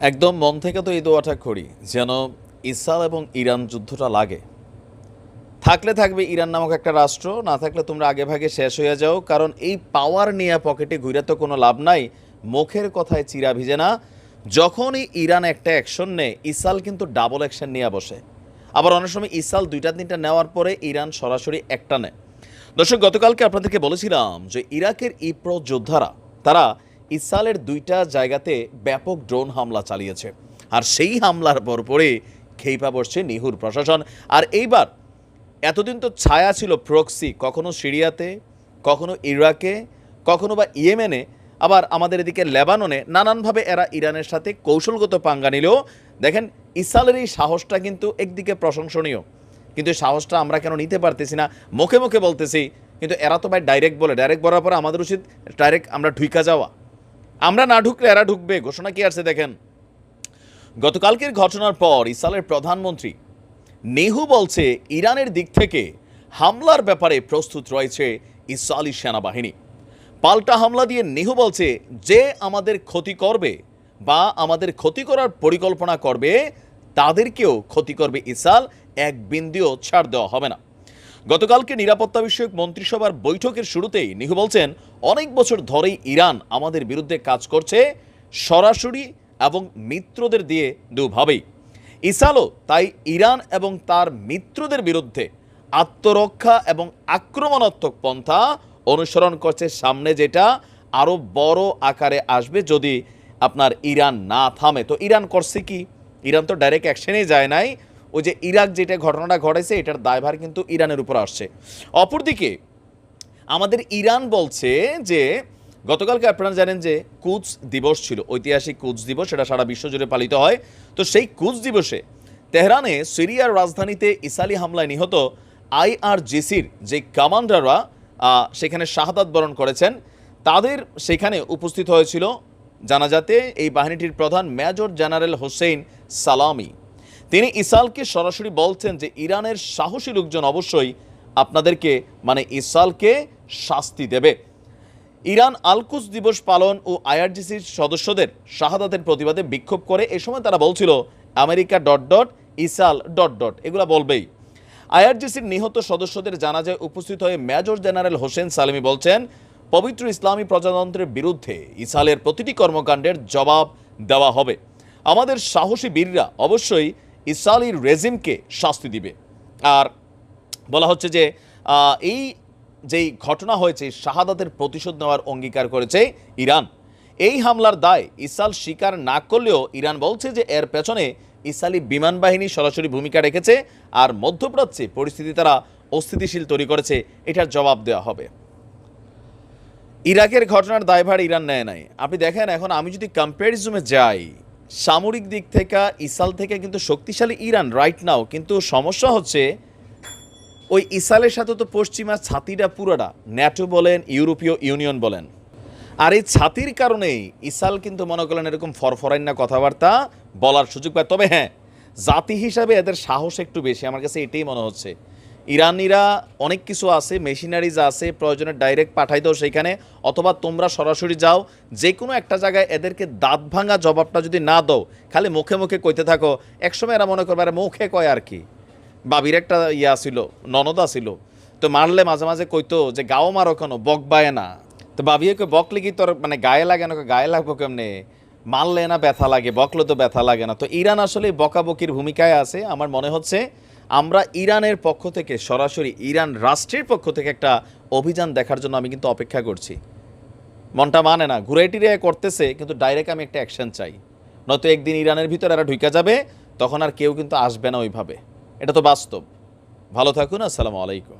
একদম মন থেকে তো এই দোয়াটা করি, যেন ইসরায়েল এবং ইরান যুদ্ধটা লাগে। থাকলে থাকবে ইরান নামক একটা রাষ্ট্র, না থাকলে তোমরা আগে ভাগে শেষ হয়ে যাও, কারণ এই পাওয়ার নিয়ে পকেটে ঘুরে তো কোনো লাভ নাই, মুখের কথায় চিরা ভিজে না। যখনই ইরান একটা অ্যাকশন নেয়, ইসরায়েল কিন্তু ডাবল অ্যাকশন নিয়ে বসে। আবার অনেক সময় ইসরায়েল দুইটা তিনটা নেওয়ার পরে ইরান সরাসরি একটা নেয়। দর্শক, গতকালকে আপনাদেরকে বলেছিলাম যে ইরাকের ইপ্রো যোদ্ধারা, তারা ইসরায়েলের দুইটা জায়গাতে ব্যাপক ড্রোন হামলা চালিয়েছে। আর সেই হামলার পরপরই খেইপা বসছে নিহুর প্রশাসন। আর এইবার এতদিন তো ছায়া ছিল প্রক্সি, কখনো সিরিয়াতে, কখনো ইরাকে, কখনো বা ইয়েমেনে, আবার আমাদের এদিকে লেবাননে। নানানভাবে এরা ইরানের সাথে কৌশলগত পাঙ্গা নিলেও, দেখেন, ইসরায়েলের এই সাহসটা কিন্তু একদিকে প্রশংসনীয়। কিন্তু এই সাহসটা আমরা কেন নিতে পারতেছি না? মুখে মুখে বলতেছি, কিন্তু এরা তো ভাই ডাইরেক্ট বলে ডাইরেক্ট বলার পরে আমাদের উচিত ডাইরেক্ট আমরা ঢুইকা যাওয়া। আমরা না ঢুকলে এরা ঢুকবে, ঘোষণা কি আছে দেখেন। গতকালকের ঘটনার পর ইসরায়েলের প্রধানমন্ত্রী নেহু বলছে, ইরানের দিক থেকে হামলার ব্যাপারে প্রস্তুত রয়েছে ইসরায়েলি সেনাবাহিনী। পাল্টা হামলা দিয়ে নেহু বলছে, যে আমাদের ক্ষতি করবে বা আমাদের ক্ষতি করার পরিকল্পনা করবে, তাদেরকেও ক্ষতি করবে ইসরায়েল, এক বিন্দুও ছাড় দেওয়া হবে না। গতকালকে নিরাপত্তা বিষয়ক মন্ত্রিসভার বৈঠকের শুরুতেই নিহু বলছেন, অনেক বছর ধরেই ইরান আমাদের বিরুদ্ধে কাজ করছে, সরাসরি এবং মিত্রদের দিয়ে দুভাবেই। ইসালো তাই ইরান এবং তার মিত্রদের বিরুদ্ধে আত্মরক্ষা এবং আক্রমণাত্মক পন্থা অনুসরণ করছে সামনে যেটা আরও বড় আকারে আসবে যদি আপনার ইরান না থামে। তো ইরান করছে কি? ইরান তো ডাইরেক্ট অ্যাকশনেই যায় নাই। ওই যে ইরাক যেটা ঘটনাটা ঘটেছে এটার দায়ভার কিন্তু ইরানের উপর আসছে। অপরদিকে, আমাদের ইরান বলছে যে, গতকালকে আপনারা জানেন যে কুচ দিবস ছিল, ঐতিহাসিক কুচ দিবস, সেটা সারা বিশ্ব জুড়ে পালিত হয়। তো সেই কুচ দিবসে তেহরানে সিরিয়ার রাজধানীতে ইসালি হামলায় নিহত আইআরজিসির যে কমান্ডাররা সেখানে শাহাদাত বরণ করেছেন। তাদের সেখানে উপস্থিত হয়েছিল জানাজাতে এই বাহিনীটির প্রধান মেজর জেনারেল হোসেন সালামি। তিনি ইসালকে সরাসরি বলছেন যে ইরানের সাহসী লোকজন অবশ্যই আপনাদেরকে মানে ইসালকে শাস্তি দেবে। ইরান আলকুস দিবস পালন ও আইআরজিসির সদস্যদের শাহাদাতের প্রতিবাদে বিক্ষোভ করে। এ সময় তারা বলছিল, America dot dot, Israel dot dot. এগুলো বলবেই। আইআরজিসির নিহত সদস্যদের জানাজায় উপস্থিত হয়ে মেজর জেনারেল হোসেন সালেমি বলছেন, পবিত্র ইসলামী প্রজাতন্ত্রের বিরুদ্ধে ইসালের প্রতিটি কর্মকাণ্ডের জবাব দেওয়া হবে। আমাদের সাহসী বীররা অবশ্যই ইসরায়েলি রেজিমকে শাস্তি দিবে। আর বলা হচ্ছে যে এই যেই ঘটনা হয়েছে, শাহাদাতের প্রতিশোধ নেওয়ার অঙ্গীকার করেছে ইরান। এই হামলার দায় ইসরায়েল স্বীকার না করলেও ইরান বলছে যে, এর পেছনে ইসরায়েলি বিমান বাহিনী সরাসরি ভূমিকা রেখেছে আর মধ্যপ্রাচ্যে পরিস্থিতি তারা অস্থিতিশীল তৈরি করেছে, এটার জবাব দেওয়া হবে। ইরাকের ঘটনার দায়ভার ইরান নেয় নাই। আপনি দেখেন, এখন আমি যদি কম্প্যারিজমে যাই সামরিক দিক থেকে, ইসাল থেকে কিন্তু শক্তিশালী ইরান রাইট নাও কিন্তু সমস্যা হচ্ছে ওই ইসালের সাথে তো পশ্চিমা ছাতিটা পুরোটা। ন্যাটো বলেন, ইউরোপীয় ইউনিয়ন বলেন। আর এই ছাতির কারণেই ইসাল কিন্তু মনে করেন এরকম ফরফরাইন ফরফরাইনা কথাবার্তা বলার সুযোগ পায়। তবে হ্যাঁ জাতি হিসাবে এদের সাহস একটু বেশি, আমার কাছে এটাই মনে হচ্ছে। ইরানিরা অনেক কিছু আছে, মেশিনারিজ আছে, প্রয়োজনে ডাইরেক্ট পাঠাই দাও সেইখানে, অথবা তোমরা সরাসরি যাও যে কোনো একটা জায়গায় এদেরকে দাঁত ভাঙা জবাবটা যদি না দাও, খালি মুখে মুখে কইতে থাকো, একসময় এরা মনে করবে, আরে মুখে কয় আর কি? বাবির একটা ইয়া ছিল, ননদা ছিল, তো মারলে মাঝে মাঝে কইতো যে, গাও মারো কেন? বক বায় না। তো বাবিয়ে কই বকলে কি তোর মানে গায়ে লাগে না? গায়ে লাগবো কেমনে? মারলে না ব্যথা লাগে, বকলে তো ব্যথা লাগে না। তো ইরান আসলে বকাবকির ভূমিকায় আছে, আমার মনে হচ্ছে আমরা ইরানের পক্ষ থেকে, সরাসরি ইরান রাষ্ট্রের পক্ষ থেকে একটা অভিযান দেখার জন্য আমি কিন্তু অপেক্ষা করছি। মনটা মানে না ঘুরে করতেছে, কিন্তু ডাইরেক্ট আমি একটা অ্যাকশন চাই। নয়তো একদিন ইরানের ভিতরে এরা ঢুকে যাবে, তখন আর কেউ কিন্তু আসবে না ওইভাবে। এটা তো বাস্তব। ভালো থাকুন, আসসালামু আলাইকুম।